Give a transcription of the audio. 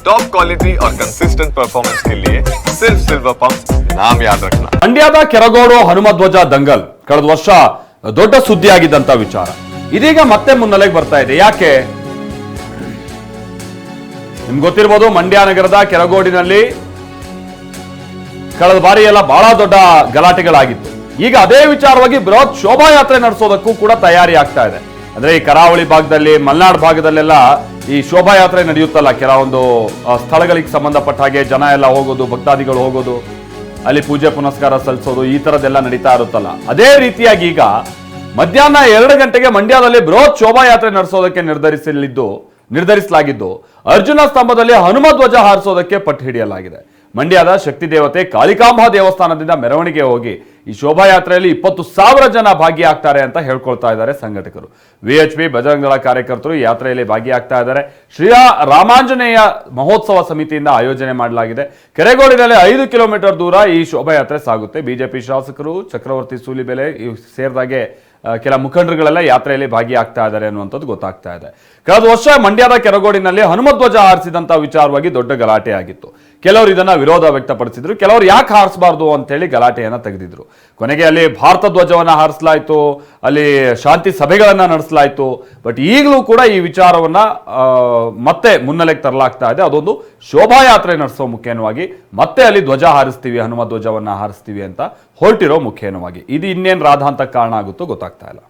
Top quality और consistent performance के लिए सिर्फ सिल्वर पंप नाम याद रखना ಮಂಡ್ಯದ ಕೆರಗೋಡು ಹನುಮಧ್ವಜ ದಂಗಲ್ ಕಳೆದ ವರ್ಷ ದೊಡ್ಡ ಸುದ್ದಿಯಾಗಿದ್ದಂತ ವಿಚಾರ ಇದೀಗ ಮತ್ತೆ ಮುನ್ನೆಲೆಗೆ ಬರ್ತಾ ಇದೆ ಯಾಕೆ ನಿಮ್ಗೆ ಗೊತ್ತಿರ್ಬೋದು ಮಂಡ್ಯ ನಗರದ ಕೆರಗೋಡಿನಲ್ಲಿ ಕಳೆದ ಬಾರಿ ಎಲ್ಲ ಬಹಳ ದೊಡ್ಡ ಗಲಾಟೆಗಳಾಗಿತ್ತು ಈಗ ಅದೇ ವಿಚಾರವಾಗಿ ಬೃಹತ್ ಶೋಭಾಯಾತ್ರೆ ನಡೆಸೋದಕ್ಕೂ ಕೂಡ ತಯಾರಿ ಆಗ್ತಾ ಇದೆ ಅಂದ್ರೆ ಈ ಕರಾವಳಿ ಭಾಗದಲ್ಲಿ ಮಲೆನಾಡು ಭಾಗದಲ್ಲೆಲ್ಲ ಈ ಶೋಭಾಯಾತ್ರೆ ನಡೆಯುತ್ತಲ್ಲ, ಕೆಲವೊಂದು ಸ್ಥಳಗಳಿಗೆ ಸಂಬಂಧಪಟ್ಟ ಹಾಗೆ ಜನ ಎಲ್ಲ ಹೋಗೋದು, ಭಕ್ತಾದಿಗಳು ಹೋಗೋದು, ಅಲ್ಲಿ ಪೂಜೆ ಪುನಸ್ಕಾರ ಸಲ್ಲಿಸೋದು, ಈ ತರದೆಲ್ಲ ನಡೀತಾ ಇರುತ್ತಲ್ಲ. ಅದೇ ರೀತಿಯಾಗಿ ಈಗ ಮಧ್ಯಾಹ್ನ ಎರಡು ಗಂಟೆಗೆ ಮಂಡ್ಯದಲ್ಲಿ ಬೃಹತ್ ಶೋಭಾಯಾತ್ರೆ ನಡೆಸೋದಕ್ಕೆ ನಿರ್ಧರಿಸಲಿದ್ದು, ನಿರ್ಧರಿಸಲಾಗಿದ್ದು, ಅರ್ಜುನ ಸ್ತಂಭದಲ್ಲಿ ಹನುಮ ಧ್ವಜ ಹಾರಿಸೋದಕ್ಕೆ ಪಟ್ಟು ಹಿಡಿಯಲಾಗಿದೆ. ಮಂಡ್ಯದ ಶಕ್ತಿ ದೇವತೆ ಕಾಳಿಕಾಂಬಾ ದೇವಸ್ಥಾನದಿಂದ ಮೆರವಣಿಗೆ ಹೋಗಿ ಈ ಶೋಭಾಯಾತ್ರೆಯಲ್ಲಿ ಇಪ್ಪತ್ತು ಸಾವಿರ ಜನ ಭಾಗಿಯಾಗ್ತಾರೆ ಅಂತ ಹೇಳ್ಕೊಳ್ತಾ ಇದ್ದಾರೆ ಸಂಘಟಕರು. ವಿ ಎಚ್ ವಿಎಚ್ಪಿ ಬಜರಂಗದಳ ಕಾರ್ಯಕರ್ತರು ಯಾತ್ರೆಯಲ್ಲಿ ಭಾಗಿಯಾಗ್ತಾ ಇದ್ದಾರೆ. ಶ್ರೀ ರಾಮಾಂಜನೇಯ ಮಹೋತ್ಸವ ಸಮಿತಿಯಿಂದ ಆಯೋಜನೆ ಮಾಡಲಾಗಿದೆ. ಕೆರೆಗೋಡಿನಲ್ಲಿ ಐದು ಕಿಲೋಮೀಟರ್ ದೂರ ಈ ಶೋಭಾಯಾತ್ರೆ ಸಾಗುತ್ತೆ. ಬಿಜೆಪಿ ಶಾಸಕರು, ಚಕ್ರವರ್ತಿ ಸೂಲಿಬೆಲೆ ಸೇರಿದಾಗೆ ಕೆಲ ಮುಖಂಡರುಗಳೆಲ್ಲ ಯಾತ್ರೆಯಲ್ಲಿ ಭಾಗಿಯಾಗ್ತಾ ಇದ್ದಾರೆ ಅನ್ನುವಂಥದ್ದು ಗೊತ್ತಾಗ್ತಾ ಇದೆ. ಕಳೆದ ವರ್ಷ ಮಂಡ್ಯದ ಕೆರಗೋಡಿನಲ್ಲಿ ಹನುಮಧ್ವಜ ಆರಿಸಿದಂಥ ವಿಚಾರವಾಗಿ ದೊಡ್ಡ ಗಲಾಟೆ ಆಗಿತ್ತು ಕೆಲವರು ಇದನ್ನು ವಿರೋಧ ವ್ಯಕ್ತಪಡಿಸಿದ್ರು, ಕೆಲವರು ಯಾಕೆ ಹಾರಿಸಬಾರ್ದು ಅಂತೇಳಿ ಗಲಾಟೆಯನ್ನು ತೆಗೆದಿದ್ರು. ಕೊನೆಗೆ ಅಲ್ಲಿ ಭಾರತ ಧ್ವಜವನ್ನು ಹಾರಿಸಲಾಯಿತು, ಅಲ್ಲಿ ಶಾಂತಿ ಸಭೆಗಳನ್ನು ನಡೆಸಲಾಯಿತು, ಬಟ್ ಈಗಲೂ ಕೂಡ ಈ ವಿಚಾರವನ್ನು ಮತ್ತೆ ಮುನ್ನೆಲೆಗೆ ತರಲಾಗ್ತಾ ಇದೆ. ಅದೊಂದು ಶೋಭಾಯಾತ್ರೆ ನಡೆಸೋ ಮುಖೇನವಾಗಿ, ಮತ್ತೆ ಅಲ್ಲಿ ಧ್ವಜ ಹಾರಿಸ್ತೀವಿ, ಹನುಮ ಧ್ವಜವನ್ನು ಹಾರಿಸ್ತೀವಿ ಅಂತ ಹೊರಟಿರೋ ಮುಖೇನವಾಗಿ. ಇದು ಇನ್ನೇನು ರಾಧಾಂತ ಕಾರಣ ಆಗುತ್ತೋ ಗೊತ್ತಾಗ್ತಾ ಇಲ್ಲ.